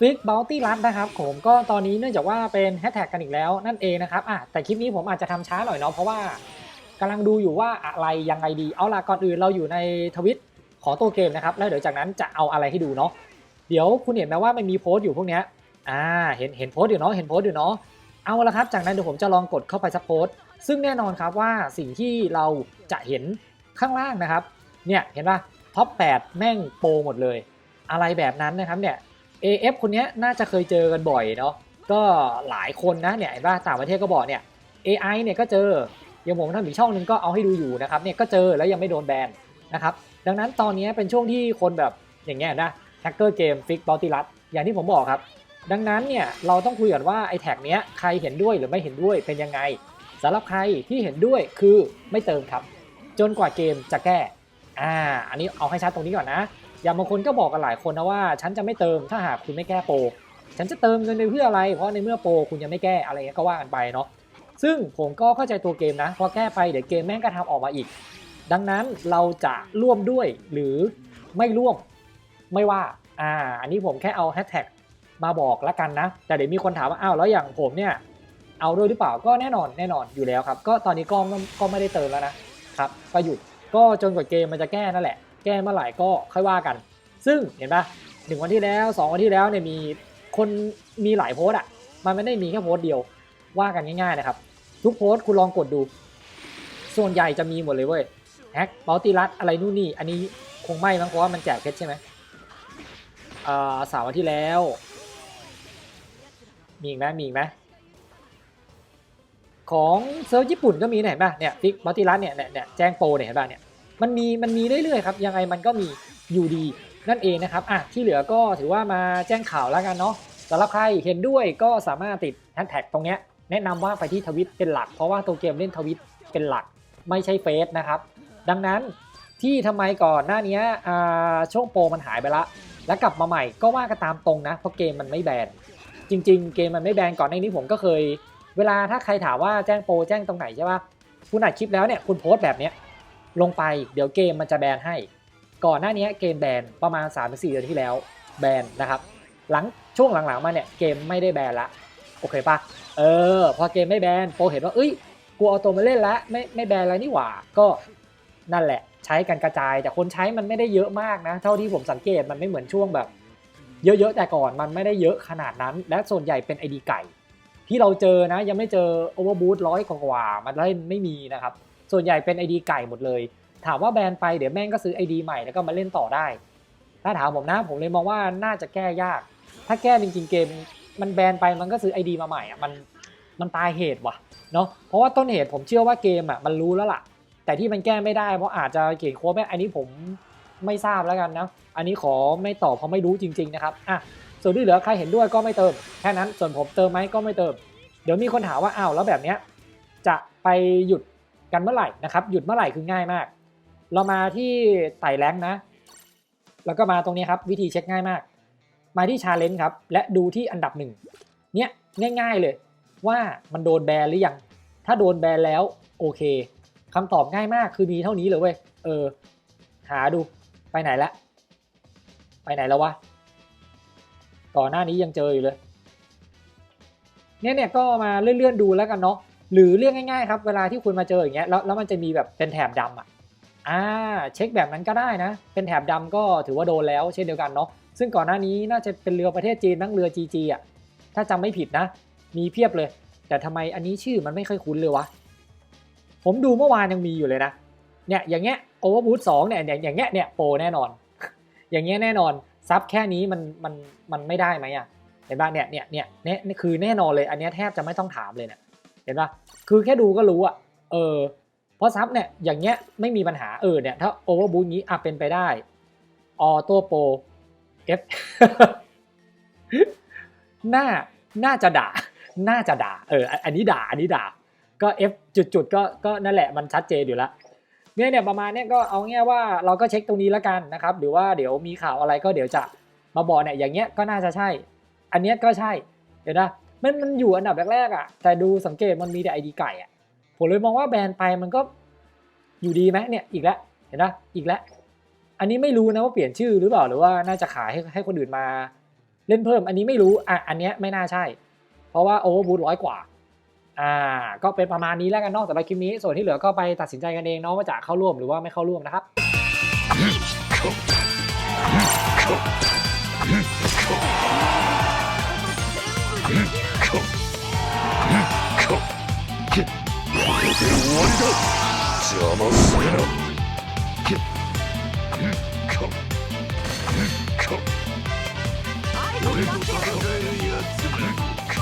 ฟิกบัลตี้รัดนะครับผมก็ตอนนี้เนื่องจากว่าเป็นแฮชแท็กกันอีกแล้วนั่นเองนะครับอะแต่คลิปนี้ผมอาจจะทำช้าหน่อยเนาะเพราะว่ากำลังดูอยู่ว่าอะไรยังไงดีเอาล่ะก่อนอื่นเราอยู่ในทวิตขอตัวเกมนะครับแล้วเดี๋ยวจากนั้นจะเอาอะไรให้ดูเนาะเดี๋ยวคุณเห็นไหมว่ามันมีโพสต์อยู่พวกเนี้ยอ่าเห็นเห็นโพสต์อยู่เนาะเห็นโพสต์อยู่เนาะเอาละครับ จากนั้นเดี๋ยวผมจะลองกดเข้าไปสักโพสต์ซึ่งแน่นอนครับว่าสิ่งที่เราจะเห็นข้างล่างนะครับเนี่ยเห็นป่ะท็อป8แม่งโปรหมดเลย อะไรแบบนั้นนะครับเนี่ย AF คนนี้น่าจะเคยเจอกันบ่อยเนาะก็หลายคนนะเนี่ยเห็นป่ะต่างประเทศก็บอกเนี่ย AI เนี่ยก็เจออย่างผมทำอีกช่องหนึงก็เอาให้ดูอยู่นะครับเนี่ยก็เจอแล้วยังไม่โดนแบนนะครับดังนั้นตอนนี้เป็นช่วงที่คนแบบอย่างเงี้ยนะแฮกเกอร์เกมฟิกบอติลัสอย่างที่ผมบอกครับ ดังนั้นเนี่ยเราต้องคุยกันว่าไอ้แท็กเนี้ยใครเห็นด้วยหรือไม่เห็นด้วยเป็นยังไงสำหรับใครที่เห็นด้วยคือไม่เติมครับ จนกว่าเกมจะแก้อ่าอันนี้เอาให้ชัดตรงนี้ก่อนนะ อย่างบางคนก็บอกกันหลายคนนะว่า ฉันจะไม่เติมถ้าหากคุณไม่แก้โปรฉันจะเติมเงินไปเพื่ออะไร เพราะในเมื่อโปรคุณยังไม่แก้อะไรเงี้ยก็ว่ากันไปเนาะซึ่งผมก็เข้าใจตัวเกมนะพอแก้ไปเดี๋ยวเกมแม่งก็ทำออกมาอีก ดังนั้นเราจะร่วมด้วยหรือไม่ร่วมไม่ว่าอ่าอันนี้ผมแค่เอาแฮชแท็กมาบอกล้วกันนะ แต่เดี๋ยวมีคนถามว่าอ้าวแล้วอย่างผมเนี่ยเอาด้วยหรือเปล่าก็แน่นอนแน่นอนอยู่แล้วครับ ก็ตอนนี้ก็ก็ไม่ได้เติมแล้วนะครับก็หยุดก็จนกว่าเกมมันจะแก้นั่นแหละ แก้เมื่อไหร่ก็ค่อยว่ากัน ซึ่งเห็นปะหนึ่งวันที่แล้วสองวันที่แล้วเนี่ยมีคนมีหลายโพสต์อะ มันไม่ได้มีแค่โพสต์เดียวว่ากันง่ายๆนะครับ ทุกโพสต์คุณลองกดดู ส่วนใหญ่จะมีหมดเลยเว้ยแฮกบัลติรัสอะไรนู่นนี่ อันนี้คงไม่มั้งเพราะว่ามันแจกเพชรใช่ไหมอ่าสามวันที่แล้ว มีอีกไหมมีอีกไหมของเซิร์ฟญี่ปุ่นก็มีเห็นป่ะเนี่ยฟิกบัลติรัสเนี่ยเนี่ยเนี่ยแจ้งโปรเนี่ยเห็นป่ะเนี่ย มันมีมันมีเรื่อยๆครับยังไงมันก็มีอยู่ดีนั่นเองนะครับอะที่เหลือก็ถือว่ามาแจ้งข่าวแล้วกันเนาะสำหรับใครเห็นด้วยก็สามารถติดแฮชแท็กตรงเนี้ยแนะนำว่าไปที่ทวิตเป็นหลัก เพราะว่าตัวเกมเล่นทวิตเป็นหลักไม่ใช่เฟซนะครับ ดังนั้นที่ทำไมก่อนหน้านี้ช่วงโปรมันหายไปละ แล้วกลับมาใหม่ก็ว่ากันตามตรงนะ เพราะเกมมันไม่แบนจริง ๆ เกมมันไม่แบนก่อนในนี้ผมก็เคย เวลาถ้าใครถามว่าแจ้งโปรแจ้งตรงไหนใช่ปะคุณอัดคลิปแล้วเนี่ยคุณโพสต์แบบเนี้ย ลงไปเดี๋ยวเกมมันจะแบนให้ ก่อนหน้านี้เกมแบนประมาณ 3-4 เดือนที่แล้วแบนนะครับ หลังช่วงหลังๆมาเนี่ยเกมไม่ได้แบนละโอเคปะเออพอเกมไม่แบนโปรเห็นว่าเอ้ยกูเอาตัวมาเล่นแล้วไม่ไม่แบนแล้วนี่หว่าก็นั่นแหละ ใช้กันกระจายแต่คนใช้มันไม่ได้เยอะมากนะ เท่าที่ผมสังเกตมันไม่เหมือนช่วงแบบ เยอะๆแต่ก่อนมันไม่ได้เยอะขนาดนั้น และส่วนใหญ่เป็นไอดีไก่ ที่เราเจอนะยังไม่เจอโอเวอร์บูทร้อยกว่ามันเล่นไม่มีนะครับ ส่วนใหญ่เป็น ID ไก่หมดเลย ถามว่าแบนไปเดี๋ยวแม่งก็ซื้อ ID ใหม่แล้วก็มาเล่นต่อได้ ถ้าถามผมนะผมเลยมองว่าน่าจะแก้ยาก ถ้าแก้จริงๆเกม มันแบนไปมันก็ซื้อ ID มาใหม่อะมันมันตายเหตุว่ะเนาะเพราะว่าต้นเหตุผมเชื่อว่าเกมอะมันรู้แล้วล่ะ แต่ที่มันแก้ไม่ได้เพราะอาจจะเขียนโค้ดไม่อันนี้ผมไม่ทราบแล้วกันนะ อันนี้ขอไม่ตอบเพราะไม่รู้จริง ๆนะครับอะส่วนที่เหลือใครเห็นด้วยก็ไม่เติมแค่นั้นส่วนผมเติมไหมก็ไม่เติม เดี๋ยวมีคนถามว่าอ้าวแล้วแบบเนี้ยจะไปหยุด กันเมื่อไหร่นะครับ หยุดเมื่อไหร่คือง่ายมาก เรามาที่ไต่แรงนะ แล้วก็มาตรงนี้ครับ วิธีเช็คง่ายมาก มาที่ชาเลนจ์ครับ และดูที่อันดับหนึ่งเนี้ยง่าย ๆเลย ว่ามันโดนแบนหรือยัง ถ้าโดนแบนแล้วโอเคคำตอบง่ายมากคือมีเท่านี้เลยเว้ยเออ หาดูไปไหนละไปไหนแล้ววะก่อนหน้านี้ยังเจออยู่เลยเนี่ยเนี่ยก็มาเลื่อนๆดูแล้วกันเนาะ หรือเรียกง่ายๆครับเวลาที่คุณมาเจออย่างเงี้ยแล้วแล้วมันจะมีแบบเป็นแถบดำอะอ่าเช็คแบบนั้นก็ได้นะ เป็นแถบดำก็ถือว่าโดนแล้วเช่นเดียวกันเนาะซึ่งก่อนหน้านี้น่าจะเป็นเรือประเทศจีนนั่งเรือ GG อะถ้าจำไม่ผิดนะ มีเพียบเลย แต่ทำไมอันนี้ชื่อมันไม่ค่อยคุ้นเลยวะ ผมดูเมื่อวานยังมีอยู่เลยนะเนี่ยอย่างเงี้ยโอเวอร์บูทสองเนี่ยอย่างอย่างเงี้ยเนี่ยโปรแน่นอน อย่างเงี้ยแน่นอนซับแค่นี้มันมันมันไม่ได้ไหมอะเห็นป่ะเนี่ยเนี่ยเนี่ยเนี่ยคือแน่นอนเลยอันนี้แทบจะไม่ต้องถามเลยเนี่ย เห็นปะคือแค่ดูก็รู้อะเออเพราะซับเนี่ยอย่างเงี้ยไม่มีปัญหาเออเนี่ยถ้าโอเวอร์บูทงี้อะเป็นไปได้ออโต้โปร F น่าน่าจะด่า น่าจะด่า เออ อันนี้ด่า อันนี้ด่า ก็ F จุดๆก็ ก็นั่นแหละ มันชัดเจนอยู่ล้วเนี่ยเนี่ยประมาณเนี้ยก็เอาง่ายว่าเราก็เช็คตรงนี้แล้วกันนะครับ หรือว่าเดี๋ยวมีข่าวอะไรก็เดี๋ยวจะมาบอกเนี่ย อย่างเงี้ยก็น่าจะใช่ อันเนี้ยก็ใช่ เห็นนะ มันมันอยู่อันดับแรกๆอะ แต่ดูสังเกตมันมีแต่ไอดีไก่อะ ผมเลยมองว่าแบนไปมันก็อยู่ดีไหมเนี่ยอีกแล้วเห็นนะอีกแล้ว อันนี้ไม่รู้นะว่าเปลี่ยนชื่อหรือเปล่าหรือว่าน่าจะขายให้ให้คนอื่นมา เล่นเพิ่ม อันนี้ไม่รู้อะอันเนี้ยไม่น่าใช่ เพราะว่าโอเวอร์บูทร้อยกว่าอ่าก็เป็นประมาณนี้แล้วกันเนอกสำหรับคลิปนี้ ส่วนที่เหลือก็ไปตัดสินใจกันเองเนาะว่าจะเข้าร่วมหรือว่าไม่เข้าร่วมนะครับ 嗯，靠！嗯，靠！我这个可怜的家伙，靠！